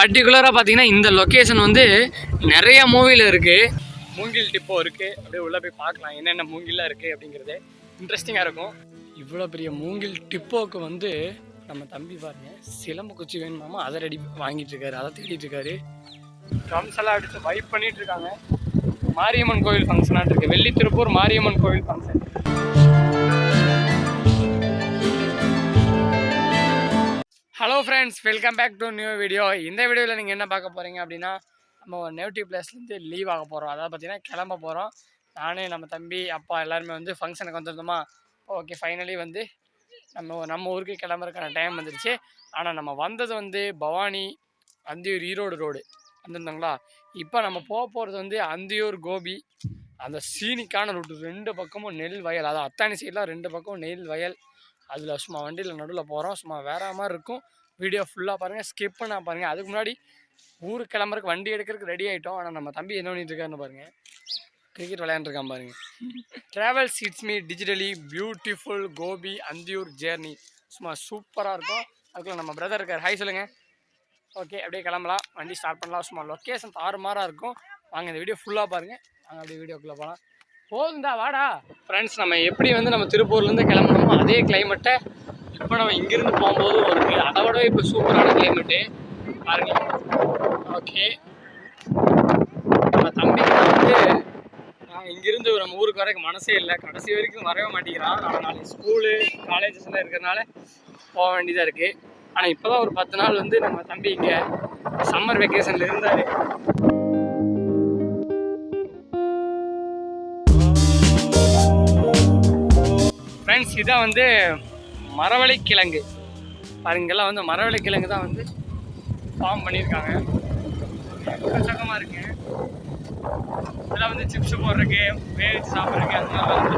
பர்டிகுலராக பார்த்தீங்கன்னா இந்த லொக்கேஷன் வந்து நிறைய மூவியில் இருக்குது மூங்கில் டிப்போ இருக்குது அப்படியே உள்ளே போய் பார்க்கலாம். என்னென்ன மூங்கில்லாம் இருக்குது அப்படிங்கிறது இன்ட்ரெஸ்டிங்காக இருக்கும். இவ்வளோ பெரிய மூங்கில் டிப்போக்கு வந்து நம்ம தம்பி பாருங்க சிலம்பு குச்சி வேணுமாமா அதை ரெடி வாங்கிட்டு இருக்காரு. அதை தேடிட்டு இருக்காரு. ட்ரம்ஸ் எல்லாம் அடித்து வைப் பண்ணிட்டு இருக்காங்க. மாரியம்மன் கோவில் ஃபங்க்ஷனாக இருக்கு. வெள்ளி திருப்பூர் மாரியம்மன் கோவில் function hello friends welcome back to new video இந்த வீடியோவில் நீங்கள் என்ன பார்க்க போகிறீங்க அப்படின்னா நம்ம ஒரு நேட்டிவ் பிளேஸ்லேருந்து லீவ் ஆக போகிறோம் அதாவது பார்த்தீங்கன்னா கிளம்ப போகிறோம் நானே நம்ம தம்பி அப்பா எல்லாருமே வந்து ஃபங்க்ஷனுக்கு வந்திருந்தோமா? ஓகே ஃபைனலி வந்து நம்ம நம்ம ஊருக்கு கிளம்புறதுக்கான டைம் வந்துருச்சு. ஆனால் நம்ம வந்தது வந்து பவானி அந்தியூர் ஈரோடு ரோடு வந்திருந்தாங்களா? இப்போ நம்ம போக போகிறது வந்து அந்தியூர் கோபி அந்த சீனிக்கான ரூட்டு ரெண்டு பக்கமும் நெல் வயல். அதாவது அத்தானி சைடெலாம் ரெண்டு பக்கமும் நெல் வயல். அதில் சும்மா வண்டியில் நடுவில் போகிறோம் சும்மா வேற மாதிரி இருக்கும். வீடியோ ஃபுல்லாக பாருங்கள் ஸ்கிப் பண்ணால் பாருங்கள் அதுக்கு முன்னாடி ஊருக்கு கிளம்புறக்கு வண்டி எடுக்கிறதுக்கு ரெடி ஆகிட்டோம் ஆனால் நம்ம தம்பி என்ன பண்ணிட்டு இருக்காருன்னு பாருங்கள் கிரிக்கெட் விளையாண்டுருக்கான் பாருங்க. Travel seats me digitally beautiful Gobi Anthiyur journey சும்மா சூப்பராக இருக்கும். அதுக்குள்ள நம்ம பிரதர் இருக்கார். ஹாய் சொல்லுங்கள் ஓகே அப்படியே கிளம்பலாம். வண்டி ஸ்டார்ட் பண்ணலாம். சும்மா லொக்கேஷன் தாறுமாறாக இருக்கும். வாங்க இந்த வீடியோ ஃபுல்லாக பாருங்கள் நாங்கள் அப்படியே வீடியோக்குள்ளே போகலாம் போதுண்டா வாடா. ஃப்ரெண்ட்ஸ் நம்ம எப்படி வந்து நம்ம திருப்பூர்லேருந்து கிளம்பணுமோ அதே கிளைமேட்டை இப்போ நம்ம இங்கேருந்து போகும்போது ஒரு அதை விட இப்போ சூப்பரான கிளைமேட்டு பாருங்க. ஓகே நம்ம தம்பி வந்து நான் இங்கிருந்து நம்ம ஊருக்கு வரக்கு மனசே இல்லை. கடைசி வரைக்கும் வரவே மாட்டேங்கிறான். ஆனால் நாளைக்கு ஸ்கூலு காலேஜஸ்லாம் இருக்கிறனால இருக்கிறதுனால போக வேண்டியதாக இருக்குது ஆனால் இப்போ தான் ஒரு பத்து நாள் வந்து நம்ம தம்பி இங்கே சம்மர் வெக்கேஷனில் இருந்தார். ஃப்ரெண்ட்ஸ் இதான் வந்து மரவள்ளி கிழங்கு பாருங்கெல்லாம் வந்து மரவள்ளி கிழங்கு தான் வந்து ஃபார்ம் பண்ணியிருக்காங்க. எக்கச்சக்கமாக இருக்கு. இதெல்லாம் வந்து சிப்ஸ் போடுறதுக்கு வேவிச்சு சாப்பிட்றதுக்கு அந்த மாதிரி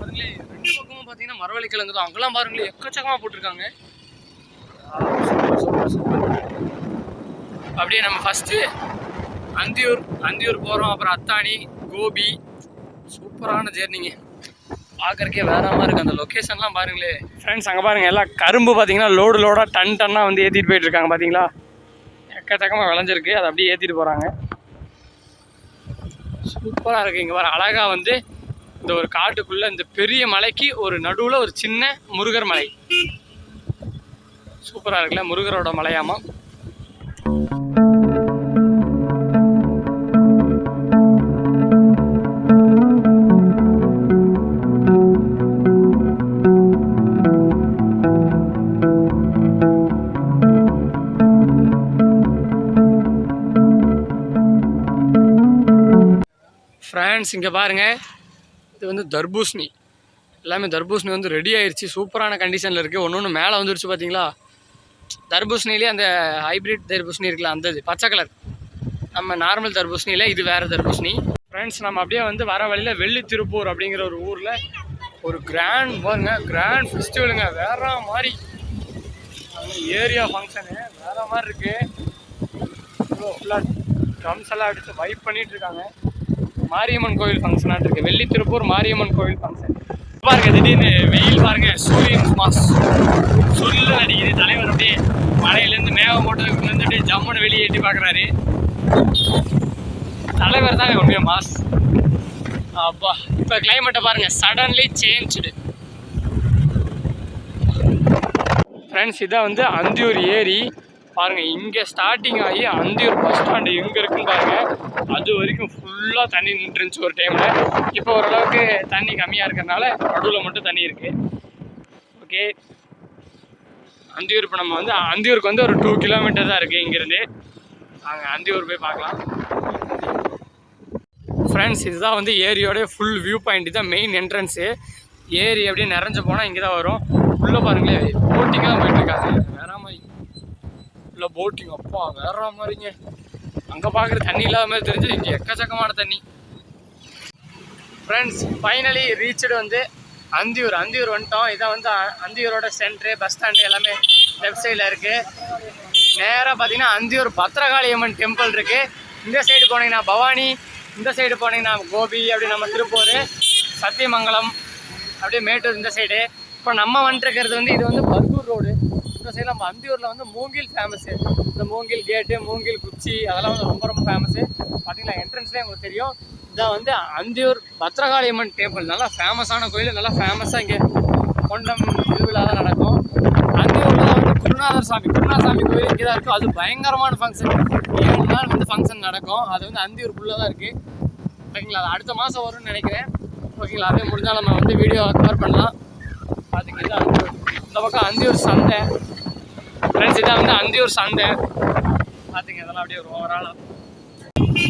பாருங்களே ரெண்டு பக்கமும் பார்த்தீங்கன்னா மரவள்ளி கிழங்கு தான். அங்கெல்லாம் பாருங்களேன் எக்கச்சக்கமாக போட்டிருக்காங்க. சூப்பர் சூப்பர் அப்படியே நம்ம ஃபஸ்ட்டு அந்தியூர் அந்தியூர் போகிறோம் அப்புறம் அத்தானி கோபி. சூப்பரான ஜேர்னிங்க பார்க்கறக்கே வேற மாதிரி இருக்கு. அந்த லொக்கேஷன்லாம் பாருங்களே. ஃப்ரெண்ட்ஸ் அங்கே பாருங்க எல்லாம் கரும்பு பார்த்தீங்கன்னா லோடு லோடாக டன் டன்னாக வந்து ஏற்றிட்டு போயிட்டு இருக்காங்க பார்த்தீங்களா எக்கச்சக்கமாக விளைஞ்சிருக்கு. அதை அப்படியே ஏற்றிட்டு போகிறாங்க சூப்பராக இருக்கு. இங்கே வர அழகாக வந்து இந்த ஒரு காட்டுக்குள்ளே இந்த பெரிய மலைக்கு ஒரு நடுவில் ஒரு சின்ன முருகர் மலை. சூப்பராக இருக்குல்ல முருகரோட மலையாமா? ஃப்ரெண்ட்ஸ் இங்கே பாருங்கள் இது வந்து தர்பூசணி. எல்லாமே தர்பூசணி வந்து ரெடி ஆயிடுச்சு சூப்பரான கண்டிஷனில் இருக்குது ஒன்று ஒன்று மேலே வந்துருச்சு பார்த்தீங்களா தர்பூசணிலே அந்த ஹைப்ரிட் தர்பூசணி இருக்குல்ல அந்த இது பச்சை கலர் நம்ம நார்மல் தர்பூசணியில் இது வேறு தர்பூசணி. ஃப்ரெண்ட்ஸ் நம்ம அப்படியே வந்து வர வழியில் வெள்ளி திருப்பூர் அப்படிங்கிற ஒரு ஊரில் ஒரு கிராண்ட் பாருங்க கிராண்ட் ஃபெஸ்டிவலுங்க வேற மாதிரி. ஏரியா ஃபங்க்ஷனு வேற மாதிரி இருக்குது ஃபுல்லாக ட்ரம்ஸ் எல்லாம் அடித்து வைப் பண்ணிகிட்ருக்காங்க இருக்காங்க. மாரியம்மன் கோவில் ஃபங்க்ஷனாக இருக்கு. வெள்ளி திருப்பூர் மாரியம்மன் கோவில் ஃபங்க்ஷன் பாருங்க திடீர்னு வெயில் பாருங்க. சூரியன் மாஸ் சுல்லு அடிக்குது. தலைவர் அப்படியே மலையிலேருந்து மேகம் போட்டதுக்கு வந்துட்டு ஜம்முன்னு வெளியே எட்டி பார்க்குறாரு தலைவர் தாங்க உண்மையா மாஸ் அப்பா இப்போ கிளைமேட்டை பாருங்க. சடன்லி சேஞ்சுடு ஃப்ரெண்ட்ஸ் இதான் வந்து அந்தியூர் ஏரி பாருங்கள் இங்கே ஸ்டார்டிங் ஆகி அந்தியூர் பஸ் ஸ்டாண்டு எங்கே இருக்குன்னு பாருங்கள் அது வரைக்கும் ஃபுல்லாக தண்ணி நின்றுருந்துச்சு ஒரு டைமில் இப்போ ஓரளவுக்கு தண்ணி கம்மியாக இருக்கிறதுனால நடுவில் மட்டும் தண்ணி இருக்குது ஓகே அந்தியூர் இப்போ நம்ம வந்து அந்தியூருக்கு வந்து ஒரு டூ கிலோமீட்டர் தான் இருக்குது இங்கேருந்து. நாங்கள் அந்தியூர் போய் பார்க்கலாம். ஃப்ரெண்ட்ஸ் இதுதான் வந்து ஏரியோட ஃபுல் வியூ பாயிண்ட் இதுதான் மெயின் என்ட்ரன்ஸு ஏரி அப்படியே நிறைஞ்சு போனால் இங்கே தான் வரும். உள்ளே பாருங்களேன் போட்டிங்காக போயிட்டுருக்காங்க இல்லை போட்டிங் அப்பா வேற மாதிரிங்க. அங்கே பார்க்குற தண்ணி இல்லாத மாதிரி தெரிஞ்சு இங்கே எக்கச்சக்கமான தண்ணி. ஃப்ரெண்ட்ஸ் ஃபைனலி ரீச்சடு வந்து அந்தியூர். அந்தியூர் வந்துட்டோம். இதான் வந்து அந்தியூரோட சென்ட்ரு பஸ் ஸ்டாண்டு எல்லாமே லெஃப்ட் சைடில் இருக்குது நேராக பார்த்தீங்கன்னா அந்தியூர் பத்திரகாளி அம்மன் டெம்பிள் இருக்குது இந்த சைடு போனீங்கன்னா பவானி இந்த சைடு போனீங்கன்னா கோபி அப்படி நம்ம திருப்பூர் சத்தியமங்கலம் அப்படியே மேட்டூர் இந்த சைடு இப்போ நம்ம வந்துட்டுருக்கிறது வந்து இது வந்து இந்த சைடு நம்ம அந்தியூரில் வந்து மூங்கில் ஃபேமஸு இந்த மூங்கில் கேட்டு மூங்கில் குச்சி அதெல்லாம் வந்து ரொம்ப ரொம்ப ஃபேமஸு பார்த்தீங்களா என்ட்ரன்ஸ்லேயே உங்களுக்கு தெரியும். இதான் வந்து அந்தியூர் பத்ரகாளியம்மன் டேம்பிள் நல்லா ஃபேமஸான கோயில். நல்லா ஃபேமஸாக இங்கே கொண்டம் திருவிழா தான் நடக்கும். அந்தியூரில் வந்து குருநாதர் சாமி குருநாதர் சாமி கோயில் இங்கே தான் இருக்கும் அது பயங்கரமான ஃபங்க்ஷன் ஏழு நாள் வந்து ஃபங்க்ஷன் நடக்கும். அது வந்து அந்தியூருக்குள்ளே தான் இருக்குது ஓகேங்களா? அது அடுத்த மாதம் வரும்னு நினைக்கிறேன். ஓகேங்களா? அதே முடிஞ்சால் நம்ம வந்து வீடியோ கவர் பண்ணலாம். அதுக்கு இது இந்த பக்கம் அந்தியூர் சந்தை. ஃப்ரெண்ட்ஸ் இதான் வந்து அந்தியூர் சந்தை. பார்த்துங்க இதெல்லாம் அப்படியே ஒரு ஓவராலாக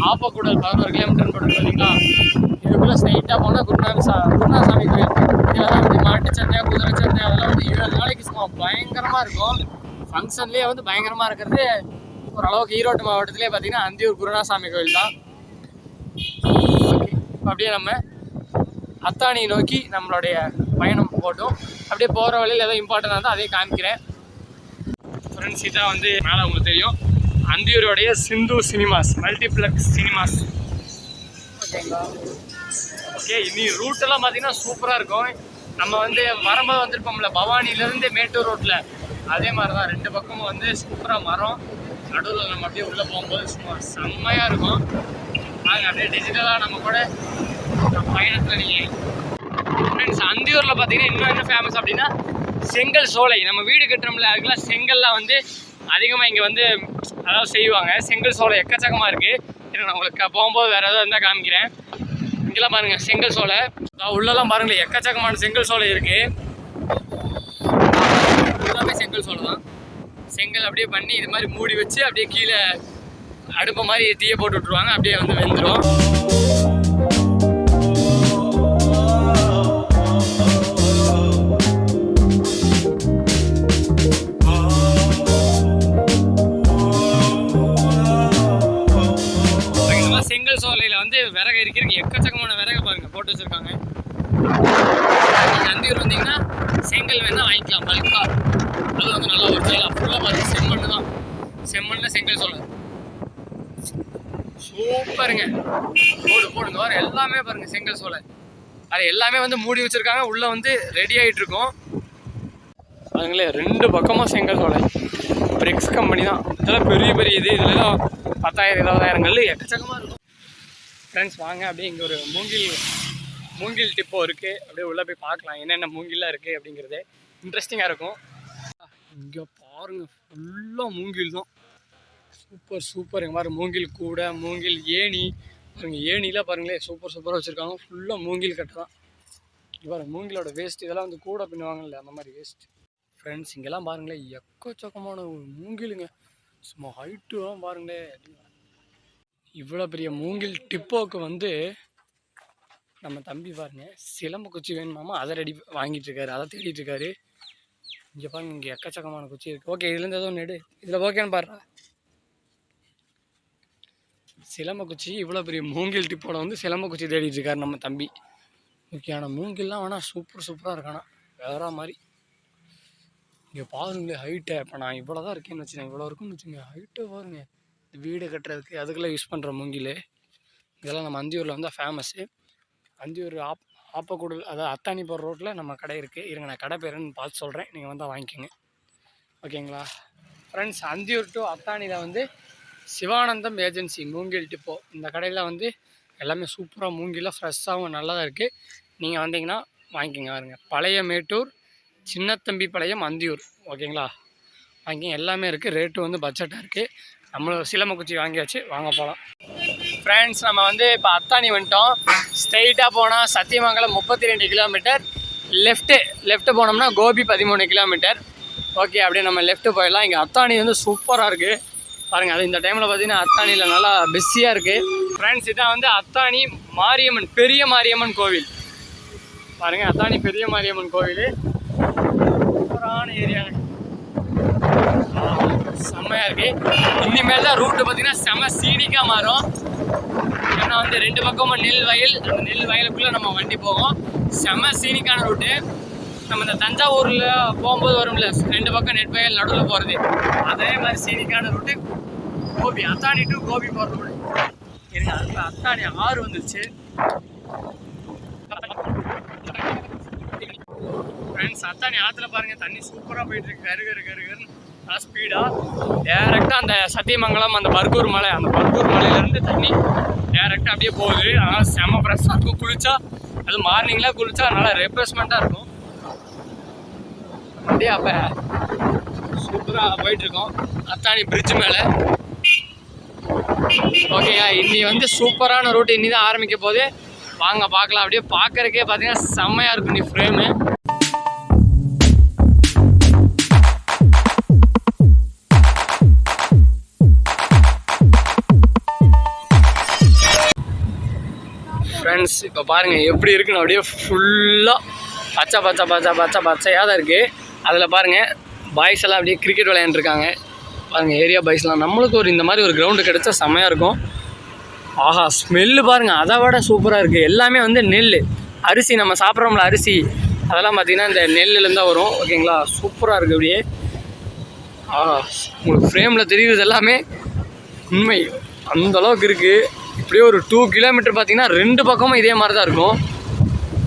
ஆப்பக்கூடல் பதினோரு கிலோமீட்டர் போட்டு பார்த்தீங்களா இதுக்குள்ளே ஸ்ட்ரைட்டாக போனால் குருநாத சா குருநாசாமி கோயில். இதெல்லாம் வந்து மாட்டு சந்தை குதிரை சந்தை அதெல்லாம் வந்து ஏழு நாளைக்கு சும்மா பயங்கரமாக இருக்கும். ஃபங்க்ஷன்லேயே வந்து பயங்கரமாக இருக்கிறது. ஓரளவுக்கு ஈரோடு மாவட்டத்திலே பார்த்தீங்கன்னா அந்தியூர் குருநாசாமி கோயில் தான். ஓகே அப்படியே நம்ம அத்தானியை நோக்கி நம்மளுடைய பயணம் போட்டோம் அப்படியே போகிற வழியில் ஏதோ இம்பார்ட்டண்டாக இருந்தால் அதையும் காமிக்கிறேன். ஃப்ரெண்ட்ஸ் இதான் வந்து மேலே உங்களுக்கு தெரியும். அந்தியூருடைய சிந்து சினிமாஸ் மல்டிப்ளெக்ஸ் சினிமாஸ். ஓகேங்களா ஓகே இனி ரூட்டெல்லாம் பார்த்தீங்கன்னா சூப்பராக இருக்கும். நம்ம வந்து வரும்போது வந்திருப்போம்ல பவானிலேருந்து மேட்டூர் ரோட்டில் அதே மாதிரி தான் ரெண்டு பக்கமும் வந்து சூப்பராக மரம். நடுவில் நம்ம அப்படியே உள்ளே போகும்போது சும்மா செம்மையாக இருக்கும். நாங்கள் அப்படியே டிஜிட்டலாக நம்ம கூட பயணத்தில் நீங்கள் ஃப்ரெண்ட்ஸ் அந்தியூரில் பார்த்தீங்கன்னா இன்னும் என்ன ஃபேமஸ் அப்படின்னா செங்கல் சோலை. நம்ம வீடு கட்டுறோம்ல அதுக்கெல்லாம் செங்கல்லாம் வந்து அதிகமாக இங்கே வந்து அதாவது செய்வாங்க. செங்கல் சோலை எக்கச்சக்கமாக இருக்குது நான் உங்களுக்கு போகும்போது வேறு ஏதாவது இருந்தால் காமிக்கிறேன். இங்கெல்லாம் பாருங்கள் செங்கல் சோலை. உள்ளெல்லாம் பாருங்களேன் எக்கச்சக்கமான செங்கல் சோலை இருக்குது எல்லாமே செங்கல் சோலை தான். செங்கல் அப்படியே பண்ணி இது மாதிரி மூடி வச்சு அப்படியே கீழே அடுப்பு மாதிரி தீயை போட்டு விட்ருவாங்க அப்படியே வந்து வெந்துடும் செங்கல் சோலையில் வந்து விறகு இருக்கிறதுக்கு எக்கச்சக்கமான விறகு பாருங்க போட்டு வச்சுருக்காங்க. நந்தியூர் வந்தீங்கன்னா செங்கல் வேணால் வாங்கிக்கலாம் பல்காக அது வந்து நல்லா ஒரிஜினலாக ஃபுல்லாக பார்த்து செம்மண் தான். செம்மண்ணில் செங்கல் சோலை. சூப்பருங்க. போடு போடுங்க. வர எல்லாமே பாருங்க செங்கல் சோலை. அது எல்லாமே வந்து மூடி வச்சிருக்காங்க. உள்ளே வந்து ரெடி ஆகிட்டு இருக்கும். அதுங்களே ரெண்டு பக்கமும் செங்கல் சோலை. பிரிக்ஸ் கம்பெனி தான். இதெல்லாம் பெரிய பெரிய இது. இதுல பத்தாயிரம் இருபதாயிரம் எக்கச்சக்கமாக இருக்கும். ஃப்ரெண்ட்ஸ் வாங்க அப்படியே இங்கே ஒரு மூங்கில் மூங்கில் டிப்போ இருக்குது அப்படியே உள்ளே போய் பார்க்கலாம். என்னென்ன மூங்கிலாக இருக்குது அப்படிங்கிறது. இன்ட்ரெஸ்டிங்காக இருக்கும். இங்கே பாருங்கள் ஃபுல்லாக மூங்கில் தான். சூப்பர் சூப்பர் இங்கே மாதிரி மூங்கில் கூடை மூங்கில் ஏணி. பாருங்கள் ஏணிலாம் பாருங்களேன் சூப்பர் சூப்பராக வச்சுருக்காங்க. ஃபுல்லாக மூங்கில் கட்டு தான். இங்கே மூங்கிலோட வேஸ்ட் இதெல்லாம் வந்து கூடை பின்னுவாங்கல்ல அந்த மாதிரி வேஸ்ட் ஃப்ரெண்ட்ஸ் இங்கெல்லாம் பாருங்களேன் எக்கச்சக்கமான ஒரு மூங்கிலுங்க. சும்மா ஹைட்டுலாம் பாருங்களேன். இவ்வளோ பெரிய மூங்கில் டிப்போக்கு வந்து நம்ம தம்பி பாருங்க சிலம்பு குச்சி வேணுமாமா அதை ரெடி வாங்கிட்டு இருக்காரு அதை தேடிட்டு இருக்காரு. இங்கே பாருங்க இங்கே எக்கச்சக்கமான குச்சி இருக்கு. ஓகே இதுலேருந்து ஏதோ நெடு இதில் ஓகேன்னு பாருடா. சிலம்ப குச்சி இவ்வளோ பெரிய மூங்கில் டிப்போட வந்து சிலம்ப குச்சி தேடிட்டு இருக்காரு நம்ம தம்பி. முக்கியமான மூங்கில்லாம் வேணால் சூப்பர் சூப்பராக இருக்கானா வேற மாதிரி. இங்கே பாருங்களேன் ஹைட்டை இப்போ நான் இவ்வளோ தான் இருக்கேன்னு வச்சுக்கேன் இவ்வளோ இருக்குன்னு வச்சுங்க ஹைட்டை பாருங்க. வீடு கட்டுறதுக்கு அதுக்கெல்லாம் யூஸ் பண்ணுற மூங்கில். இதெல்லாம் நம்ம அந்தியூரில் வந்து ஃபேமஸ்ஸு அந்தியூர் ஆப் ஆப்பக்கூடல் அதாவது அத்தானி போகிற ரோட்டில் நம்ம கடை இருக்குது இருங்க நான் கடை பேருன்னு பார்த்து சொல்கிறேன் நீங்கள் வந்தால் வாங்கிக்கோங்க. ஓகேங்களா ஃப்ரெண்ட்ஸ் அந்தியூர் டு அத்தானியில் வந்து சிவானந்தம் ஏஜென்சி மூங்கில் டிப்போ இந்த கடையில் வந்து எல்லாமே சூப்பராக மூங்கிலாம் ஃப்ரெஷ்ஷாகவும் நல்லா தான் இருக்குது நீங்கள் வந்தீங்கன்னா வாங்கிக்கோங்க பாருங்க. பழைய மேட்டூர் சின்னத்தம்பி பழையம் அந்தியூர் ஓகேங்களா வாங்கிங்க எல்லாமே இருக்குது ரேட்டு வந்து பட்ஜெட்டாக இருக்குது நம்மளும் சிலம்பக்குச்சி வாங்கியாச்சு வாங்க போகலாம் ஃப்ரெண்ட்ஸ் நம்ம வந்து இப்போ அத்தானி வந்துட்டோம். ஸ்ட்ரெயிட்டாக போனால் சத்தியமங்கலம் முப்பத்தி ரெண்டு கிலோமீட்டர் லெஃப்ட்டு லெஃப்ட்டு போனோம்னா கோபி பதிமூணு கிலோமீட்டர் ஓகே அப்படியே நம்ம லெஃப்ட்டு போயிடலாம். இங்கே அத்தானி வந்து சூப்பராக இருக்குது பாருங்கள் அது இந்த டைமில் பார்த்தீங்கன்னா அத்தானியில் நல்லா பிஸியாக இருக்குது ஃப்ரெண்ட்ஸ் இதான் வந்து அத்தானி மாரியம்மன் பெரிய மாரியம்மன் கோவில். பாருங்கள் அத்தானி பெரிய மாரியம்மன் கோவில். சூப்பரான ஏரியா செம்மையாக இருக்குது இனிமேல் தான் ரூட்டு பார்த்தீங்கன்னா செம சீனிக்காக மாறும். ஏன்னா வந்து ரெண்டு பக்கமும் நெல் வயல் அந்த நெல் வயலுக்குள்ளே நம்ம வண்டி போவோம். செம சீனிக்கான ரூட்டு நம்ம இந்த தஞ்சாவூரில் போகும்போது வரும்ல ரெண்டு பக்கம் நெட் வயல் நடுவில் போகிறது அதே மாதிரி சீனிக்கான ரூட்டு கோபி அத்தானி டு கோபி போகிற ரூட் அதில் அத்தாணி அத்தானி ஆறு வந்துருச்சு. ஃப்ரெண்ட்ஸ் அத்தானி ஆற்றுல பாருங்கள் தண்ணி சூப்பராக போயிட்டு இருக்கு. கரு கரு கரு கருன்னு. நல்லா ஸ்பீடாக டேரெக்டாக அந்த சத்தியமங்கலம் அந்த பர்கூர் மலை அந்த பர்கூர் மலையிலேருந்து தண்ணி டேரெக்டாக அப்படியே போகுது. அதனால் செம்ம ஃப்ரெஷ்ஷாக இருக்கும். குளிச்சா அது மார்னிங்கில் குளிச்சா நல்லா ரெஃப்ரெஷ்மெண்ட்டாக இருக்கும். அப்படியே அப்போ சூப்பராக போயிட்டுருக்கோம் அத்தானி பிரிட்ஜ் மேலே. ஓகேயா இன்னி வந்து சூப்பரான ரூட் இன்னி தான் ஆரம்பிக்க போகுது. வாங்க பார்க்கலாம். அப்படியே பார்க்கறக்கே பார்த்தீங்கன்னா செம்மையாக இருக்கும் நீ ஃப்ரேமு ஃப்ரெண்ட்ஸ் இப்போ பாருங்கள் எப்படி இருக்குன்னு அப்படியே ஃபுல்லாக பச்சை பச்சை பச்சை பச்சை பச்சையாக தான் இருக்குது அதில் பாருங்கள் பாய்ஸ் எல்லாம் அப்படியே கிரிக்கெட் விளையாண்டுருக்காங்க. பாருங்கள் ஏரியா பாய்ஸ்லாம் நம்மளுக்கு ஒரு இந்த மாதிரி ஒரு கிரவுண்டு கிடச்சா செம்மையாக இருக்கும். ஆஹா ஸ்மெல்லு பாருங்கள் அதை விட சூப்பராக இருக்குது எல்லாமே வந்து நெல். அரிசி நம்ம சாப்பிட்றோம்ல அரிசி அதெல்லாம் பார்த்திங்கன்னா இந்த நெல்லுலேருந்து தான் வரும். ஓகேங்களா சூப்பராக இருக்குது அப்படியே. ஆஹா உங்களுக்கு ஃப்ரேமில் தெரியுறது எல்லாமே. உண்மை. அந்தளவுக்கு இருக்குது இப்படியே ஒரு டூ கிலோமீட்டர் பார்த்தீங்கன்னா ரெண்டு பக்கமும் இதே மாதிரி தான் இருக்கும்.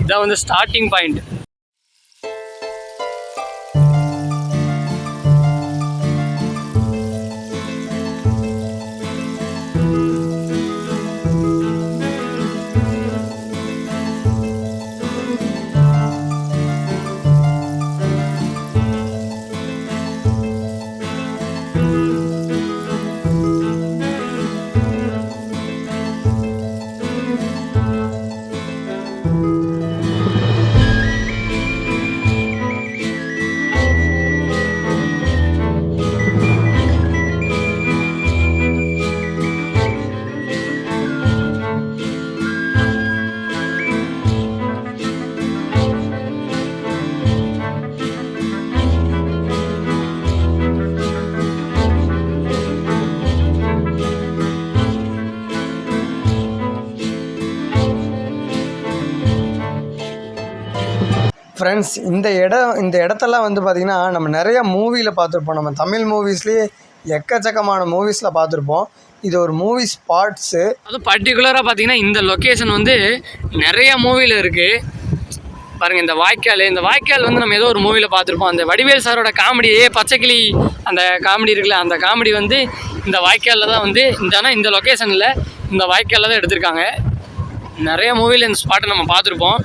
இதான் வந்து ஸ்டார்டிங் பாயிண்ட் ஃப்ரெண்ட்ஸ் இந்த இடம் இந்த இடத்தெல்லாம் வந்து பார்த்திங்கன்னா நம்ம நிறைய மூவியில் பார்த்துருப்போம் நம்ம தமிழ் மூவிஸ்லேயே எக்கச்சக்கமான மூவிஸில் பார்த்துருப்போம் இது ஒரு மூவி ஸ்பாட்ஸு அதுவும் பர்டிகுலராக பார்த்தீங்கன்னா இந்த லொக்கேஷன் வந்து நிறைய மூவியில் இருக்குது பாருங்கள் இந்த வாய்க்கால் இந்த வாய்க்கால் வந்து நம்ம ஏதோ ஒரு மூவியில் பார்த்துருப்போம் அந்த வடிவேல் சாரோட காமெடி ஏ பச்சைக்கிளி அந்த காமெடி இருக்குல்ல அந்த காமெடி வந்து இந்த வாய்க்காலில் தான் வந்து இந்த ஆனால் இந்த லொக்கேஷனில் இந்த வாய்க்காலில் தான் எடுத்திருக்காங்க. நிறைய மூவியில் இந்த ஸ்பாட்டை நம்ம பார்த்துருப்போம்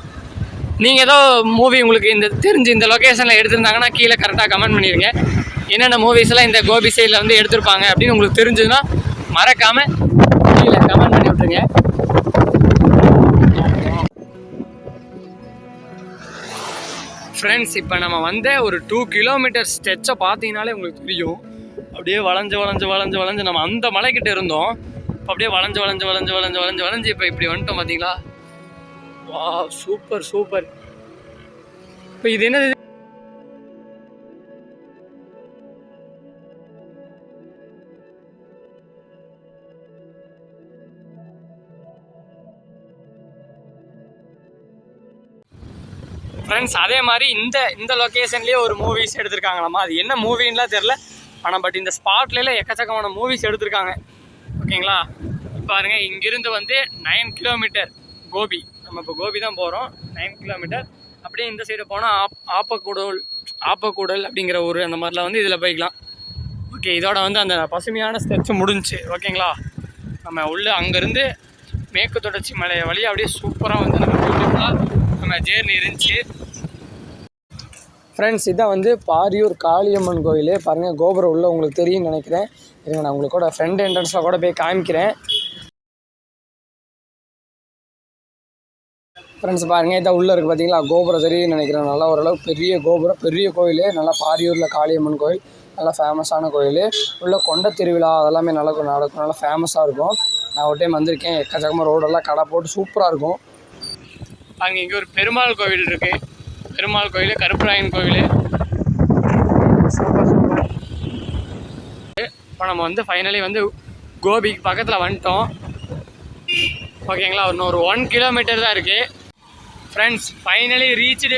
நீங்கள் ஏதோ மூவி உங்களுக்கு இந்த தெரிஞ்சு இந்த லொக்கேஷனில் எடுத்திருந்தாங்கன்னா கீழே கரெக்டாக கமெண்ட் பண்ணிடுங்க என்னென்ன மூவிஸ்லாம் இந்த கோபி சைடில் வந்து எடுத்திருப்பாங்க அப்படின்னு உங்களுக்கு தெரிஞ்சதுன்னா மறக்காமல் கீழே கமெண்ட் பண்ணி விட்ருங்க ஃப்ரெண்ட்ஸ் இப்போ நம்ம வந்த ஒரு டூ கிலோமீட்டர் ஸ்டெச்சை பார்த்தீங்கனாலே உங்களுக்கு தெரியும். அப்படியே வளைஞ்சு வளைஞ்சு வளைஞ்சு வளைஞ்சு நம்ம அந்த மலைக்கிட்ட இருந்தோம். இப்போ அப்படியே வளைஞ்சு வளைஞ்சு வளைஞ்சு வளைஞ்சு வளைஞ்சு வளைஞ்சு இப்போ இப்படி வந்துட்டோம் பார்த்தீங்களா வா சூப்பர் சூப்பர். இப்போ இது என்னது? ஃப்ரெண்ட்ஸ் அதே மாதிரி இந்த இந்த லொக்கேஷன்லேயே ஒரு மூவிஸ் எடுத்திருக்காங்களாம்மா அது என்ன மூவின்லாம் தெரில ஆனால் பட் இந்த ஸ்பாட்ல எக்கச்சக்கமான மூவிஸ் எடுத்திருக்காங்க. ஓகேங்களா பாருங்கள் பாருங்க இங்கிருந்து வந்து நைன் கிலோமீட்டர் கோபி. நம்ம இப்போ கோபி தான் போகிறோம் நைன் கிலோமீட்டர் அப்படியே இந்த சைடு போனால் ஆப் ஆப்பக்கூடல் ஆப்பக்கூடல் அப்படிங்கிற ஊர் அந்த மாதிரிலாம் வந்து இதில் போய்க்கலாம். ஓகே இதோட வந்து அந்த பசுமையான ஸ்டெச்சு முடிஞ்சுச்சு ஓகேங்களா நம்ம உள்ளே அங்கேருந்து மேற்கு தொடர்ச்சி மலை வழியாக அப்படியே சூப்பராக வந்து நம்ம பியூட்டிஃபுல்லாக நம்ம ஜேர்னி இருந்துச்சு. ஃப்ரெண்ட்ஸ் இதான் வந்து பாரியூர் காளியம்மன் கோயில் பாருங்கள் கோபுரம் உள்ள உங்களுக்கு தெரியும்னு நினைக்கிறேன். இருங்க நான் உங்களுக்கு கூட ஃப்ரெண்ட் என்ட்ரன்ஸில் கூட போய் காமிக்கிறேன். ஃப்ரெண்ட்ஸ் பாருங்கள் இதான் உள்ளே இருக்குது பார்த்தீங்களா கோபுரம் தெரியும் நினைக்கிறேன். நல்லா ஓரளவு பெரிய கோபுரம் பெரிய கோயில். நல்லா பாரியூரில் காளியம்மன் கோயில். நல்லா ஃபேமஸான கோயில். உள்ள கொண்ட திருவிழா அதெல்லாமே நல்லா நடக்கும். நல்லா ஃபேமஸாக இருக்கும். நான் ஒரு டைம் வந்திருக்கேன். எக்கச்சக்கமாக ரோடெல்லாம் கடை போட்டு சூப்பராக இருக்கும். அங்கே இங்கே ஒரு பெருமாள் கோவில் இருக்குது பெருமாள் கோயில் கருப்பராயன் கோவில் இப்போ நம்ம வந்து ஃபைனலி வந்து கோபிக்கு பக்கத்தில் வந்துட்டோம். ஓகேங்களா இன்னும் ஒரு ஒன் கிலோமீட்டர் தான் இருக்குது ஃப்ரெண்ட்ஸ் ஃபைனலி ரீச்டு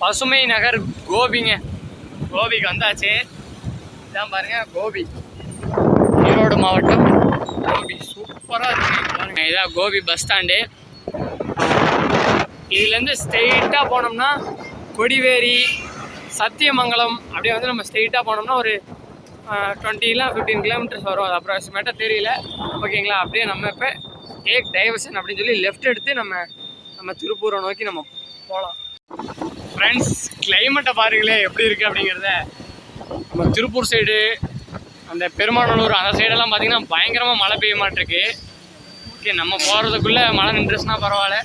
பசுமை நகர் கோபிங்க. கோபிக்கு வந்தாச்சு. இதான் பாருங்கள் கோபி. ஈரோடு மாவட்டம். கோபி சூப்பராக இருக்கு. பாருங்கள் இதான் கோபி பஸ் ஸ்டாண்டு இதுலேருந்து ஸ்ட்ரெயிட்டாக போனோம்னா கொடிவேரி சத்தியமங்கலம் அப்படியே வந்து நம்ம ஸ்ட்ரெயிட்டாக போனோம்னா ஒரு டுவெண்ட்டிலாம் ஃபிஃப்டீன் கிலோமீட்டர்ஸ் வரும். அது அப்ராக்சிமேட்டாக தெரியல. ஓகேங்களா அப்படியே நம்ம இப்போ டேக் டைவர்ஷன் அப்படின்னு சொல்லி லெஃப்ட் எடுத்து நம்ம நம்ம திருப்பூரை நோக்கி நம்ம போகலாம் ஃப்ரெண்ட்ஸ் கிளைமேட்டை பாருங்களே எப்படி இருக்குது அப்படிங்கிறத. நம்ம திருப்பூர் சைடு அந்த பெருமாநல்லூர் அந்த சைடெல்லாம் பார்த்திங்கன்னா பயங்கரமாக மழை பெய்ய மாட்டிருக்கு. ஓகே நம்ம போகிறதுக்குள்ளே மழை நின்றுச்சுன்னா பரவாயில்ல.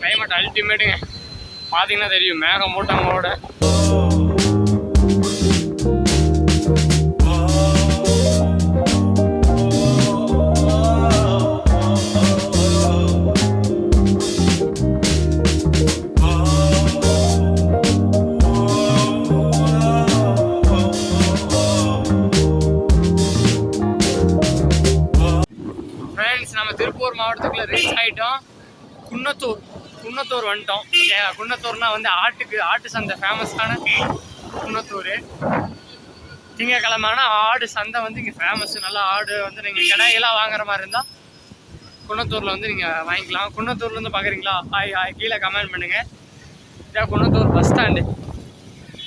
கிளைமேட் அல்டிமேட்டுங்க பார்த்தீங்கன்னா தெரியும் மேகம் மூட்டங்களோட நம்ம திருப்பூர் மாவட்டத்துக்குள்ள ரீச் ஆகிட்டோம் குன்னத்தூர் குன்னத்தூர் வந்துட்டோம். ஓகே குன்னத்தூர்னா வந்து ஆட்டுக்கு ஆட்டு சந்தை ஃபேமஸான குன்னத்தூர். திங்கக்கிழமைனா ஆடு சந்தை வந்து இங்கே ஃபேமஸ் நல்லா ஆடு வந்து நீங்கள் கடையெல்லாம் வாங்குற மாதிரி இருந்தால் குன்னத்தூரில் வந்து நீங்கள் வாங்கிக்கலாம். குன்னத்தூர்லேருந்து பார்க்குறீங்களா ஹாய் ஹாய் கீழே கமெண்ட் பண்ணுங்கள் இதான் குன்னத்தூர் பஸ் ஸ்டாண்டு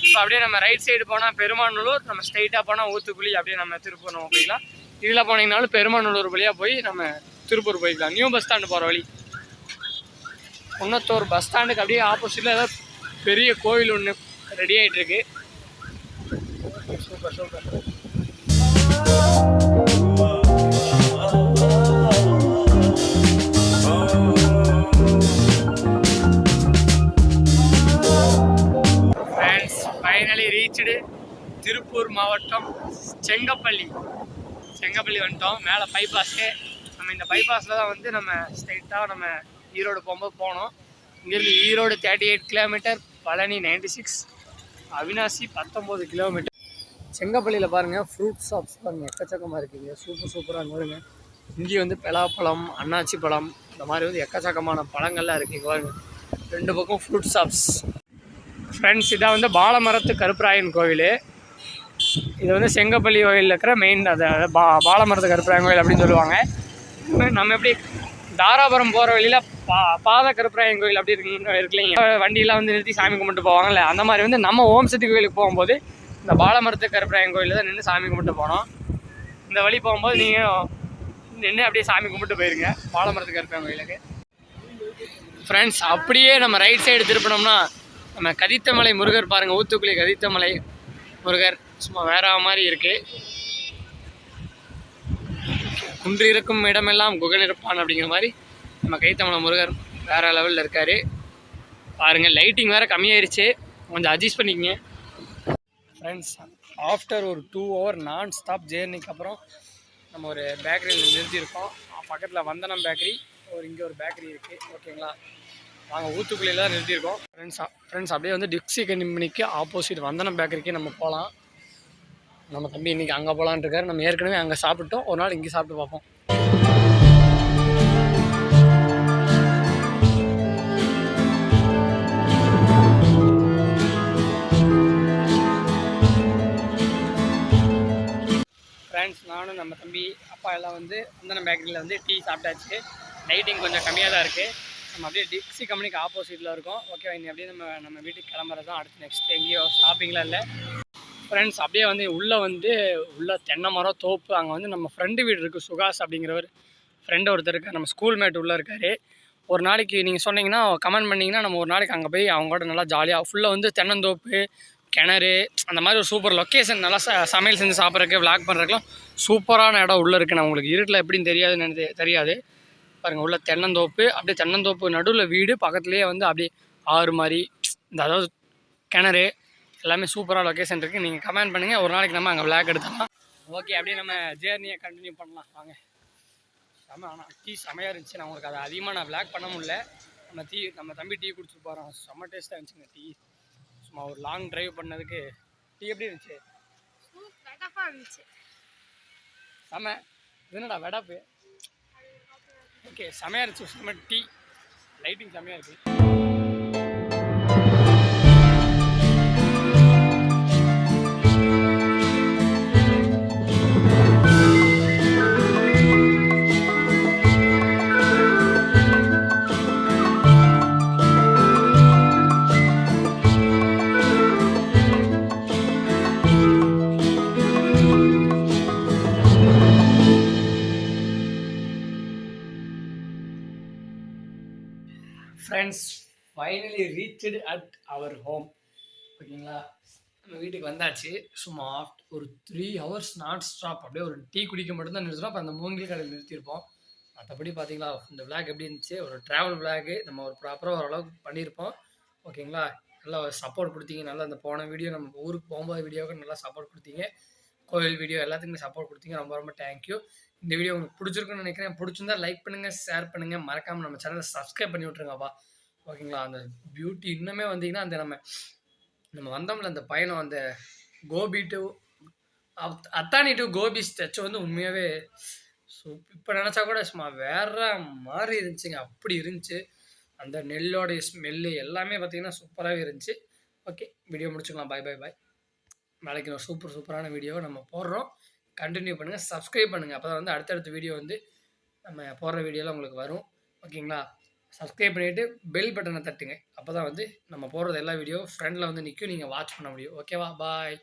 இப்போ அப்படியே நம்ம ரைட் சைடு போனால் பெருமாநல்லூர் நம்ம ஸ்ட்ரைட்டாக போனால் ஊத்துக்குழி அப்படியே நம்ம திருப்பூர் நம்ம போய்க்கலாம் இதில் போனீங்கனாலும் பெருமாநல்லூர் வழியாக போய் நம்ம திருப்பூர் போய்க்கலாம். நியூ பஸ் ஸ்டாண்டு போகிற வழி. குன்னத்தூர் பஸ் ஸ்டாண்டுக்கு அப்படியே ஆப்போசிட்டில் ஏதாவது பெரிய கோவில் ஒன்று ரெடி ஆகிட்டு super super finally reached Tiruppur மாவட்டம் செங்கப்பள்ளி. செங்கப்பள்ளி வந்துட்டோம். மேலே பைபாஸு நம்ம இந்த பைபாஸில் தான் வந்து நம்ம ஸ்ட்ரைட்டாக நம்ம ஈரோடு போகும்போது போனோம். இங்கேருந்து Erode thirty eight kilometre Palani ninety six Avinashi பத்தொம்போது கிலோமீட்டர் செங்கப்பள்ளியில் பாருங்கள் ஃப்ரூட் ஷாப்ஸ் பாருங்கள் எக்கச்சக்கமாக இருக்குங்க. சூப்பர் சூப்பராக வருங்க இங்கே வந்து பலாப்பழம் அன்னாச்சி பழம் இந்த மாதிரி வந்து எக்கச்சக்கமான பழங்கள்லாம் இருக்குது இங்கே பாருங்க. ரெண்டு பக்கம் ஃப்ரூட் ஷாப்ஸ் ஃப்ரெண்ட்ஸ் இதான் வந்து பாலமரத்து கருப்பராயன் கோவில். இது வந்து செங்கப்பள்ளி கோயிலில் இருக்கிற மெயின் அதை பா பாலமரத்து கருப்பராயன் கோயில் அப்படின்னு சொல்லுவாங்க. நம்ம எப்படி தாராபுரம் போகிற வழியில் பா பாத கருப்பராயன் கோயில் அப்படி இருக்கு இருக்குல்லைங்க. வண்டியெலாம் வந்து நிறுத்தி சாமி கும்பிட்டு போவாங்கல்ல அந்த மாதிரி வந்து நம்ம ஓம் சக்தி கோயிலுக்கு போகும்போது இந்த பாலமரத்து கருப்பராயன் கோயிலில் தான் நின்று சாமி கும்பிட்டு போனோம். இந்த வழி போகும்போது நீங்கள் நின்று அப்படியே சாமி கும்பிட்டு போயிருங்க பாலமரத்து கருப்பராயன் கோயிலுக்கு. ஃப்ரெண்ட்ஸ் அப்படியே நம்ம ரைட் சைடு திருப்பினோம்னா நம்ம கதித்தமலை முருகர் பாருங்கள் ஊத்துக்குழி கதித்தமலை முருகர் சும்மா வேற மாதிரி இருக்குது குன்று இருக்கும் இடமெல்லாம் குகல் இருப்பான் அப்படிங்கிற மாதிரி நம்ம கைத்தமிழ முருகர் வேறு லெவலில் இருக்கார். பாருங்கள் லைட்டிங் வேறு கம்மியாயிருச்சு. கொஞ்சம் அட்ஜஸ்ட் பண்ணிக்கங்க. ஃப்ரெண்ட்ஸ் ஆஃப்டர் ஒரு டூ ஹவர் நான் ஸ்டாப் ஜேர்னிக்கு அப்புறம் நம்ம ஒரு பேக்கரியில் நிறுத்தியிருக்கோம். பக்கத்தில் வந்தனம் பேக்கரி ஒரு இங்கே ஒரு பேக்கரி இருக்குது ஓகேங்களா நாங்கள் ஊத்துக்குள்ளே தான் நிறுத்தியிருக்கோம். ஃப்ரெண்ட்ஸ் ஃப்ரெண்ட்ஸ் அப்படியே வந்து டிக்ஸி கனிமணிக்கு ஆப்போசிட் வந்தனம் பேக்கரிக்கு நம்ம போகலாம் நம்ம தம்பி இன்றைக்கி அங்கே போகலான் இருக்காரு. நம்ம ஏற்கனவே அங்கே சாப்பிட்டோம் ஒரு நாள் இங்கே சாப்பிட்டு பார்ப்போம். ஃப்ரெண்ட்ஸ் நானும் நம்ம தம்பி அப்பா எல்லாம் வந்து அந்தன பேக்கரியில் வந்து டீ சாப்பிட்டாச்சு. லைட்டிங் கொஞ்சம் கம்மியாக தான் இருக்குது நம்ம அப்படியே டிக்ஸி கம்பெனிக்கு ஆப்போசிட்டில் இருக்கோம். ஓகே இனி அப்படியே நம்ம நம்ம வீட்டுக்கு கிளம்புறது தான் அடுத்து நெக்ஸ்ட் எங்கேயோ ஸ்டாப்பிங்லாம் இல்லை. ஃப்ரெண்ட்ஸ் அப்படியே வந்து உள்ளே வந்து உள்ள தென்னை மரம் தோப்பு அங்கே வந்து நம்ம ஃப்ரெண்டு வீடு இருக்குது சுகாஸ் அப்படிங்கிறவர். ஃப்ரெண்டு ஒருத்தர் இருக்கார் நம்ம ஸ்கூல் மேட் உள்ளே இருக்கார். ஒரு நாளைக்கு நீங்கள் சொன்னீங்கன்னா கமெண்ட் பண்ணிங்கன்னா நம்ம ஒரு நாளைக்கு அங்கே போய் அவங்களோட நல்லா ஜாலியாக ஃபுல்லாக வந்து தென்னந்தோப்பு கிணறு அந்த மாதிரி ஒரு சூப்பர் லொக்கேஷன் நல்லா ச சமையல் செஞ்சு சாப்பிட்றதுக்கு விளாக் பண்ணுறதுக்குலாம் சூப்பரான இடம் உள்ளே இருக்குது நான் உங்களுக்கு இருட்டில் எப்படின்னு தெரியாதுன்னு தெரியாது. பாருங்கள் உள்ள தென்னந்தோப்பு அப்படியே தென்னந்தோப்பு நடுவில் வீடு பக்கத்துலேயே வந்து அப்படியே ஆறு மாதிரி இந்த அதாவது கிணறு எல்லாமே சூப்பராக லொக்கேஷன் இருக்குது நீங்கள் கமெண்ட் பண்ணுங்கள் ஒரு நாளைக்கு நம்ம அங்கே விளாக் எடுத்துடலாம். ஓகே அப்படியே நம்ம ஜேர்னியை கண்டினியூ பண்ணலாம். வாங்க. செம ஆனால் டீ செமையாக இருந்துச்சு. நான் உங்களுக்கு அதை அதிகமாக நான் விளாக் பண்ண முடியல. நம்ம டீ நம்ம தம்பி டீ குடிச்சிட்டு போகிறோம் செம்ம டேஸ்ட்டாக இருந்துச்சுங்க டீ. சும்மா ஒரு லாங் டிரைவ் பண்ணதுக்கு. டீ எப்படி இருந்துச்சு? செம. என்னடா வெடாப்பு? ஓகே செமையாக இருந்துச்சு. செம்ம டீ. லைட்டிங் செமையாக இருக்குது ஃபைனலி அட் அவர் ஹோம் ஓகேங்களா? நம்ம வீட்டுக்கு வந்தாச்சு. சும்மா ஆஃப்ட் ஒரு த்ரீ ஹவர்ஸ் நாட் ஸ்டாப் அப்படியே ஒரு டீ குடிக்க மட்டும்தான் நிறுத்தினோம் அப்போ அந்த மூங்கில் கடையில் நிறுத்தியிருப்போம். மற்றபடி பார்த்தீங்களா இந்த விளாக் எப்படி இருந்துச்சு? ஒரு ட்ராவல் விளாகு நம்ம ஒரு ப்ராப்பராக ஓரளவுக்கு பண்ணியிருப்போம். ஓகேங்களா? நல்லா சப்போர்ட் கொடுத்தீங்க. நல்லா அந்த போன வீடியோ நம்ம ஊருக்கு போகும்போது வீடியோவுக்கு நல்லா சப்போர்ட் கொடுத்தீங்க. கோவில் வீடியோ எல்லாத்துக்குமே சப்போர்ட் கொடுத்தீங்க. ரொம்ப ரொம்ப தேங்க்யூ இந்த வீடியோ உங்களுக்கு பிடிச்சிருக்குன்னு நினைக்கிறேன். பிடிச்சிருந்தா லைக் பண்ணுங்கள் ஷேர் பண்ணுங்கள் மறக்காமல் நம்ம சேனலை சப்ஸ்கிரைப் பண்ணி விட்ருங்கப்பா ஓகேங்களா? அந்த பியூட்டி இன்னுமே வந்தீங்கன்னா அந்த நம்ம நம்ம வந்தோம்ல அந்த பயணம் அந்த கோபி டு அத்- அத்தானி டு கோபி ஸ்டெச் வந்து உண்மையாகவே ஸோ இப்போ நினச்சா கூட சும்மா வேற மாதிரி இருந்துச்சுங்க. அப்படி இருந்துச்சு. அந்த நெல்லோடைய ஸ்மெல்லு எல்லாமே பார்த்தீங்கன்னா சூப்பராகவே இருந்துச்சு. ஓகே வீடியோ முடிச்சுக்கலாம். பை பை பாய் நாளைக்கு ஒரு சூப்பர் சூப்பரான வீடியோவை நம்ம போடுறோம். கண்டினியூ பண்ணுங்கள் சப்ஸ்கிரைப் பண்ணுங்கள் அப்போ தான் வந்து அடுத்தடுத்த வீடியோ வந்து நம்ம போடுற வீடியோலாம் உங்களுக்கு வரும். ஓகேங்களா? சப்ஸ்கிரைப் பண்ணிவிட்டு பெல் பட்டனை தட்டுங்க. அப்போ தான் வந்து நம்ம போடுறது எல்லா வீடியோ ஃப்ரெண்டில் வந்து நிற்கும் நீங்கள் வாட்ச் பண்ண முடியும். ஓகேவா பாய்